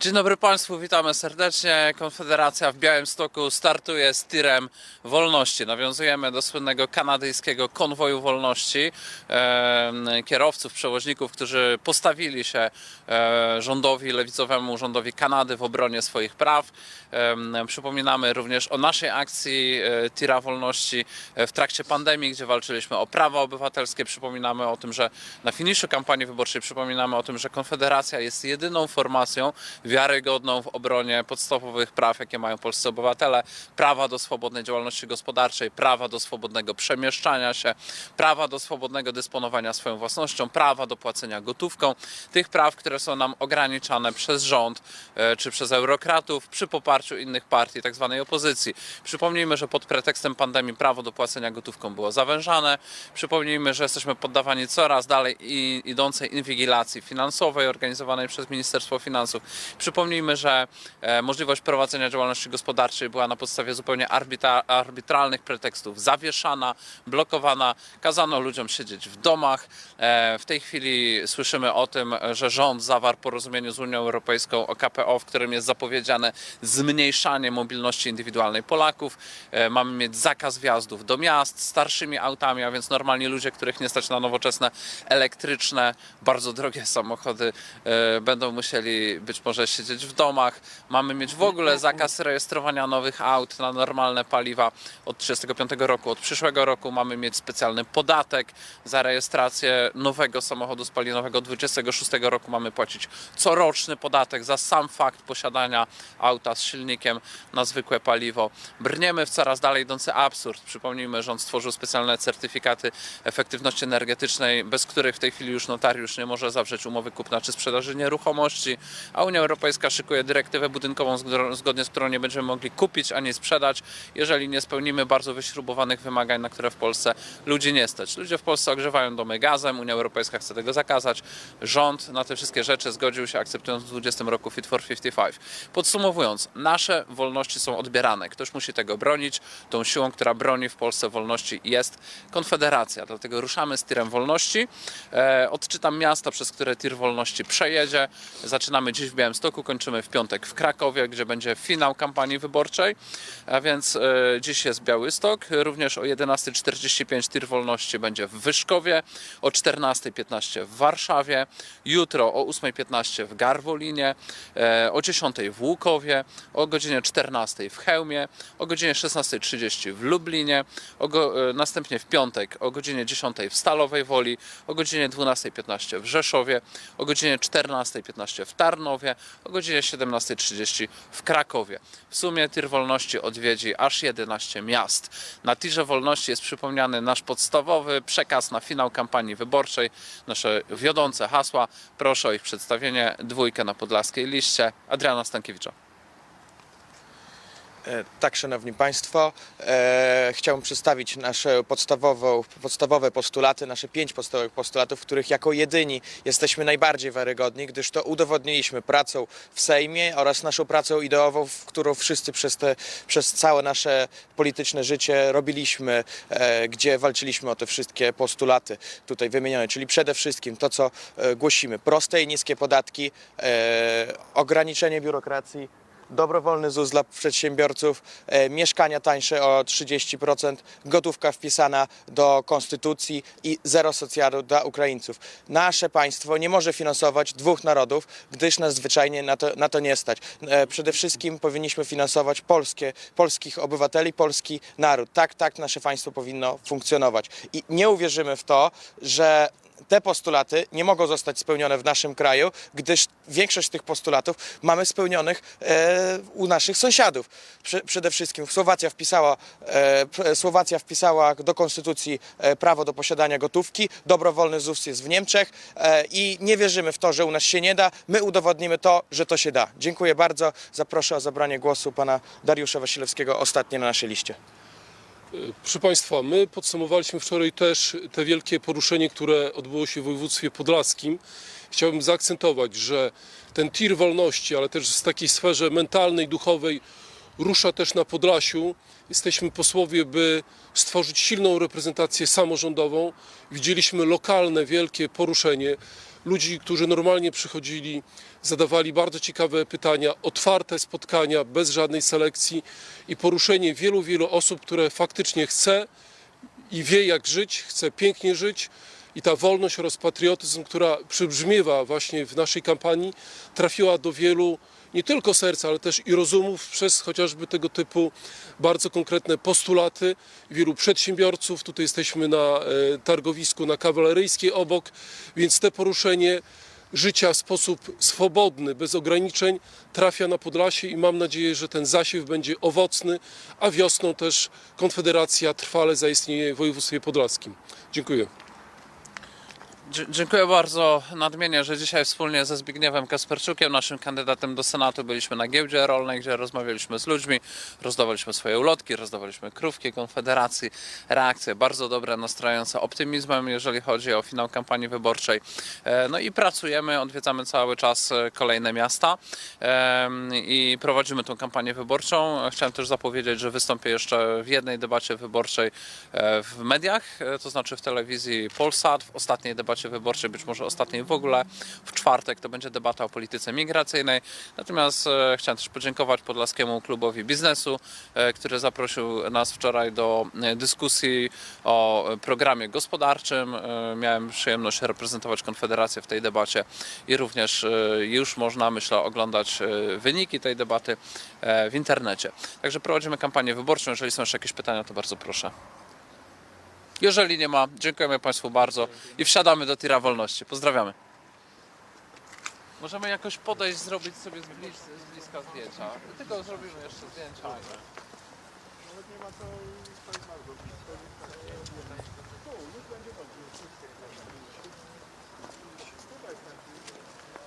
Dzień dobry Państwu, witamy serdecznie. Konfederacja w Białymstoku startuje z tirem wolności. Nawiązujemy do słynnego kanadyjskiego konwoju wolności. Kierowców, przewoźników, którzy postawili się e, rządowi, lewicowemu rządowi Kanady w obronie swoich praw. Przypominamy również o naszej akcji e, tira wolności e, w trakcie pandemii, gdzie walczyliśmy o prawa obywatelskie. Przypominamy o tym, że na finiszu kampanii wyborczej przypominamy o tym, że Konfederacja jest jedyną formacją wiarygodną w obronie podstawowych praw, jakie mają polscy obywatele, prawa do swobodnej działalności gospodarczej, prawa do swobodnego przemieszczania się, prawa do swobodnego dysponowania swoją własnością, prawa do płacenia gotówką, tych praw, które są nam ograniczane przez rząd e, czy przez eurokratów przy poparciu innych partii, tak zwanej opozycji. Przypomnijmy, że pod pretekstem pandemii prawo do płacenia gotówką było zawężane. Przypomnijmy, że jesteśmy poddawani coraz dalej idącej inwigilacji finansowej organizowanej przez Ministerstwo Finansów. Przypomnijmy, że e, możliwość prowadzenia działalności gospodarczej była na podstawie zupełnie arbitra, arbitralnych pretekstów zawieszana, blokowana. Kazano ludziom siedzieć w domach. E, w tej chwili słyszymy o tym, że rząd zawarł porozumienie z Unią Europejską o KPO, w którym jest zapowiedziane zmniejszanie mobilności indywidualnej Polaków. E, mamy mieć zakaz wjazdów do miast starszymi autami, a więc normalni ludzie, których nie stać na nowoczesne, elektryczne, bardzo drogie samochody, będą musieli być może siedzieć w domach. Mamy mieć w ogóle zakaz rejestrowania nowych aut na normalne paliwa od 35 roku. Od przyszłego roku mamy mieć specjalny podatek za rejestrację nowego samochodu spalinowego. Od 26 roku mamy płacić coroczny podatek za sam fakt posiadania auta z silnikiem na zwykłe paliwo. Brniemy w coraz dalej idący absurd. Przypomnijmy, rząd stworzył specjalne certyfikaty efektywności energetycznej, bez których w tej chwili już notariusz nie może zawrzeć umowy kupna czy sprzedaży nieruchomości, a Unia Europejska szykuje dyrektywę budynkową, zgodnie z którą nie będziemy mogli kupić ani sprzedać, jeżeli nie spełnimy bardzo wyśrubowanych wymagań, na które w Polsce ludzi nie stać. Ludzie w Polsce ogrzewają domy gazem, Unia Europejska chce tego zakazać. Rząd na te wszystkie rzeczy zgodził się, akceptując w 2020 roku Fit for 55. Podsumowując, nasze wolności są odbierane. Ktoś musi tego bronić. Tą siłą, która broni w Polsce wolności jest Konfederacja. Dlatego ruszamy z tirem wolności. E, odczytam miasta, przez które tir wolności przejedzie. Zaczynamy dziś w Białymstoku, kończymy w piątek w Krakowie, gdzie będzie finał kampanii wyborczej. A więc e, dziś jest Białystok. Również o 11.45 tir wolności będzie w Wyszkowie, o 14.15 w Warszawie, jutro o 8.15 w Garwolinie, e, o 10.00 w Łukowie, o godzinie 14.00 w Chełmie, o godzinie 16.30 w Lublinie, e, następnie w piątek o godzinie 10.00 w Stalowej Woli, o godzinie 12.15 w Rzeszowie, o godzinie 14.15 w Tarnowie, o godzinie 17.30 w Krakowie. W sumie tir wolności odwiedzi aż 11 miast. Na tirze wolności jest przypomniany nasz podstawowy przekaz na finał kampanii wyborczej, nasze wiodące hasła. Proszę o ich przedstawienie. Dwójkę na podlaskiej liście. Adriana Stankiewicza. E, Tak, Szanowni Państwo, e, chciałbym przedstawić nasze podstawową, podstawowe postulaty, nasze pięć podstawowych postulatów, w których jako jedyni jesteśmy najbardziej wiarygodni, gdyż to udowodniliśmy pracą w Sejmie oraz naszą pracą ideową, w którą wszyscy przez, te, przez całe nasze polityczne życie robiliśmy, e, gdzie walczyliśmy o te wszystkie postulaty tutaj wymienione, czyli przede wszystkim to, co e, głosimy, proste i niskie podatki, e, ograniczenie biurokracji, dobrowolny ZUS dla przedsiębiorców, e, mieszkania tańsze o 30%, gotówka wpisana do konstytucji i zero socjalu dla Ukraińców. Nasze państwo nie może finansować dwóch narodów, gdyż nas zwyczajnie na to, na to nie stać. E, przede wszystkim powinniśmy finansować polskie, polskich obywateli, polski naród. Tak, tak nasze państwo powinno funkcjonować. I nie uwierzymy w to, że te postulaty nie mogą zostać spełnione w naszym kraju, gdyż większość tych postulatów mamy spełnionych e, u naszych sąsiadów. Prze, przede wszystkim Słowacja wpisała, e, Słowacja wpisała do konstytucji e, prawo do posiadania gotówki, dobrowolny ZUS jest w Niemczech e, i nie wierzymy w to, że u nas się nie da. My udowodnimy to, że to się da. Dziękuję bardzo. Zaproszę o zabranie głosu pana Dariusza Wasilewskiego, ostatnie na naszej liście. Proszę Państwa, my podsumowaliśmy wczoraj też te wielkie poruszenie, które odbyło się w województwie podlaskim. Chciałbym zaakcentować, że ten tir wolności, ale też w takiej sferze mentalnej, duchowej rusza też na Podlasiu. Jesteśmy posłowie, by stworzyć silną reprezentację samorządową. Widzieliśmy lokalne, wielkie poruszenie. Ludzi, którzy normalnie przychodzili, zadawali bardzo ciekawe pytania, otwarte spotkania bez żadnej selekcji i poruszenie wielu, wielu osób, które faktycznie chce i wie jak żyć, chce pięknie żyć i ta wolność oraz patriotyzm, która przybrzmiewa właśnie w naszej kampanii, trafiła do wielu nie tylko serca, ale też i rozumów przez chociażby tego typu bardzo konkretne postulaty wielu przedsiębiorców. Tutaj jesteśmy na e, targowisku na Kawaleryjskiej obok, więc te poruszenie życia w sposób swobodny, bez ograniczeń trafia na Podlasie i mam nadzieję, że ten zasiew będzie owocny, a wiosną też Konfederacja trwale zaistnieje w województwie podlaskim. Dziękuję. Dziękuję bardzo nadmienię, że dzisiaj wspólnie ze Zbigniewem Kasperczukiem, naszym kandydatem do Senatu, byliśmy na giełdzie rolnej, gdzie rozmawialiśmy z ludźmi, rozdawaliśmy swoje ulotki, rozdawaliśmy krówki Konfederacji. Reakcje bardzo dobre, nastrajające optymizmem, jeżeli chodzi o finał kampanii wyborczej. E, No i pracujemy, odwiedzamy cały czas e, kolejne miasta i prowadzimy tą kampanię wyborczą. Chciałem też zapowiedzieć, że wystąpię jeszcze w jednej debacie wyborczej e, w mediach, to znaczy w telewizji Polsat, w ostatniej debacie wyborczej, być może ostatniej w ogóle. W czwartek to będzie debata o polityce migracyjnej. Natomiast e, chciałem też podziękować Podlaskiemu Klubowi Biznesu, e, który zaprosił nas wczoraj do e, dyskusji o programie gospodarczym. Miałem przyjemność reprezentować Konfederację w tej debacie i również już można, myślę, oglądać wyniki tej debaty w internecie. Także prowadzimy kampanię wyborczą. Jeżeli są jeszcze jakieś pytania, to bardzo proszę. Jeżeli nie ma, dziękujemy Państwu bardzo i wsiadamy do tira wolności. Pozdrawiamy. Możemy jakoś podejść, zrobić sobie z, bliz, z bliska zdjęcia. Tylko zrobimy jeszcze zdjęcia.